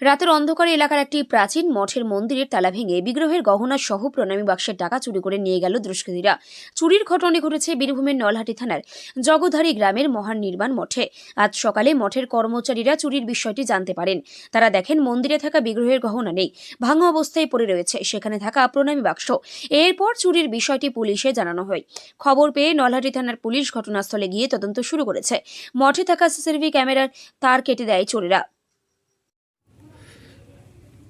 রাতের অন্ধকারে এলাকার একটি প্রাচীন মঠের মন্দিরের তালা ভেঙে বিগ্রহের গহনা সহ প্রণামী বাক্সের টাকা চুরি করে নিয়ে গেল দুষ্কৃতীরা। চুরির ঘটনা ঘটেছে বীরভূমের নলহাটি থানার জগধারী গ্রামের মহান নির্মাণ মঠে। আজ সকালে মঠের কর্মচারীরা চুরির বিষয়টি জানতে পারেন। তারা দেখেন, মন্দিরে থাকা বিগ্রহের গহনা নেই, ভাঙা অবস্থায় পড়ে রয়েছে, সেখানে থাকা প্রণামী বাক্স। এরপর চুরির বিষয়টি পুলিশে জানানো হয়। খবর পেয়ে নলহাটি থানার পুলিশ ঘটনাস্থলে গিয়ে তদন্ত শুরু করেছে। মঠে থাকা সিসিটিভি ক্যামেরার তার কেটে দেয় চোরেরা।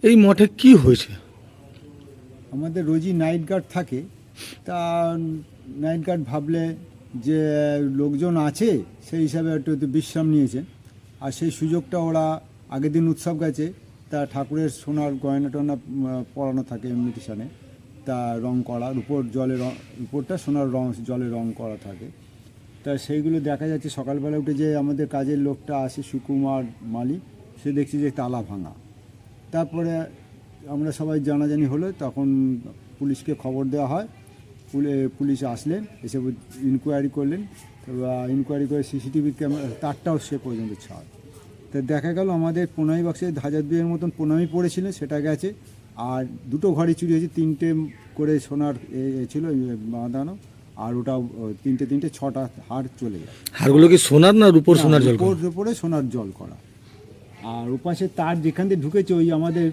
এই মঠে কি হয়েছে? আমাদের রোজই নাইট গার্ড থাকে। তা নাইট গার্ড ভাবলে যে লোকজন আছে, সেই হিসাবে একটু বিশ্রাম নিয়েছে। আর সেই সুযোগটা ওরা আগের দিন উৎসব গেছে, তা ঠাকুরের সোনার গয়না টয়না পরানো থাকে ইমিটেশনে তা রং করা, উপর জলে উপরটা সোনার রং, জলে রং করা থাকে। তা সেইগুলো দেখা যাচ্ছে সকালবেলা উঠে যে আমাদের কাজের লোকটা আসে সুকুমার মালি সে দেখছি যে তালা ভাঙা। তারপরে আমরা সবাই জানাজানি হলো তখন পুলিশকে খবর দেওয়া হয়। পুলে- পুলিশ আসলেন এসে ইনকোয়ারি করলেন ইনকোয়ারি করে সিসিটিভি ক্যামেরা তারটাও সে পর্যন্ত ছাড়। তা দেখা গেল আমাদের প্রণামী বাক্সে হাজার দুয়ের মতন প্রণামী পড়েছিল সেটা গেছে। আর দুটো ঘরে চুরি হয়েছে তিনটে করে সোনার এ ছিল বাঁধানো আর ওটা তিনটে তিনটে ছটা হার চলে গেছে। হারগুলো কি সোনার না রূপোর সোনার জল উপরে সোনার জল করা। আর ওপাশে তার যেখান দিয়ে ঢুকেছে, ওই আমাদের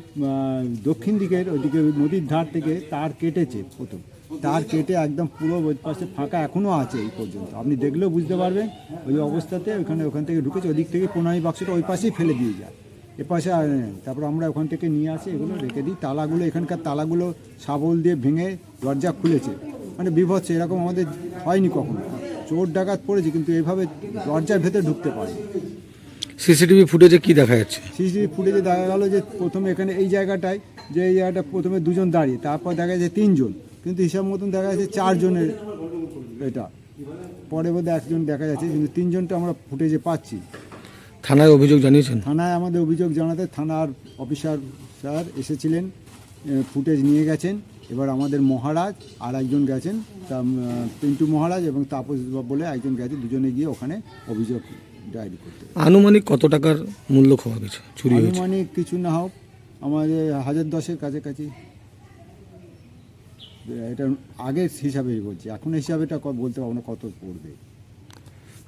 দক্ষিণ দিকের, ওইদিকে নদীর ধার থেকে তার কেটেছে প্রথম। তার কেটে একদম পুরো ওই পাশে ফাঁকা এখনও আছে এই পর্যন্ত। আপনি দেখলেও বুঝতে পারবেন, ওই অবস্থাতে ওখানে ওখান থেকে ঢুকেছে, ওদিক থেকে প্রণামী বাক্সটা ওই পাশেই ফেলে দিয়ে যায়। এ পাশে তারপর আমরা ওখান থেকে নিয়ে আসি এগুলো, রেখে দিই। তালাগুলো, এখানকার তালাগুলো শাবল দিয়ে ভেঙে দরজা খুলেছে। মানে বিভৎস, এরকম আমাদের হয়নি কখনো। চোর ডাকাত পড়েছে, কিন্তু এইভাবে দরজার ভেতরে ঢুকতে পারে। সিসিটিভি ফুটেজে কি দেখা যাচ্ছে? সিসিটিভি ফুটেজে দেখা গেল যে প্রথমে এখানে এই জায়গাটায় যে এই জায়গাটা প্রথমে দুজন দাঁড়িয়ে তারপর দেখা যাচ্ছে তিনজন। কিন্তু হিসাব মতন দেখা যাচ্ছে চারজনের এটা। পরে বোধহয় একজন দেখা যাচ্ছে কিন্তু তিনজনটা আমরা ফুটেজে পাচ্ছি। থানায় অভিযোগ জানিয়েছেন? থানায় আমাদের অভিযোগ জানাতে থানার অফিসার স্যার এসেছিলেন ফুটেজ নিয়ে গেছেন। এবার আমাদের মহারাজ আর একজন গেছেন তা পিন্টু মহারাজ এবং তাপস বলে একজন গেছে দুজনে গিয়ে ওখানে অভিযোগ ডায়েরি করতে। আনুমানিক কত টাকার মূল্য খাওয়া গেছে? চুরি হয়েছে? আনুমানিক কিছু না হোক আমাদের হাজার দশের কাছাকাছি। এটা আগের হিসাবেই বলছি এখন হিসাবেটা ক- বলতে পারব না কত পড়বে।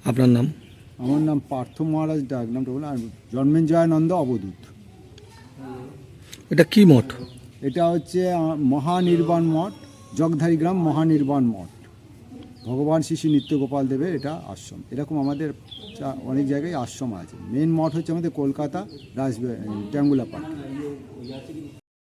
আপনার নাম? আমার নাম পার্থ মহারাজ ডাক নামটা বলে আর জন্মেঞ্জয়ানন্দ অবধূত এটা কি মঠ? এটা হচ্ছে আহ, মহানির্বাণ মঠ জগধারী গ্রাম মহানির্বাণ মঠ। ভগবান শ্রী শিশু নিত্যগোপাল দেবের এটা আশ্রম। এরকম আমাদের অনেক জায়গায় আশ্রম আছে। মেন মঠ হচ্ছে আমাদের কলকাতা রাজ ট্যাঙ্গুলা পার্ক।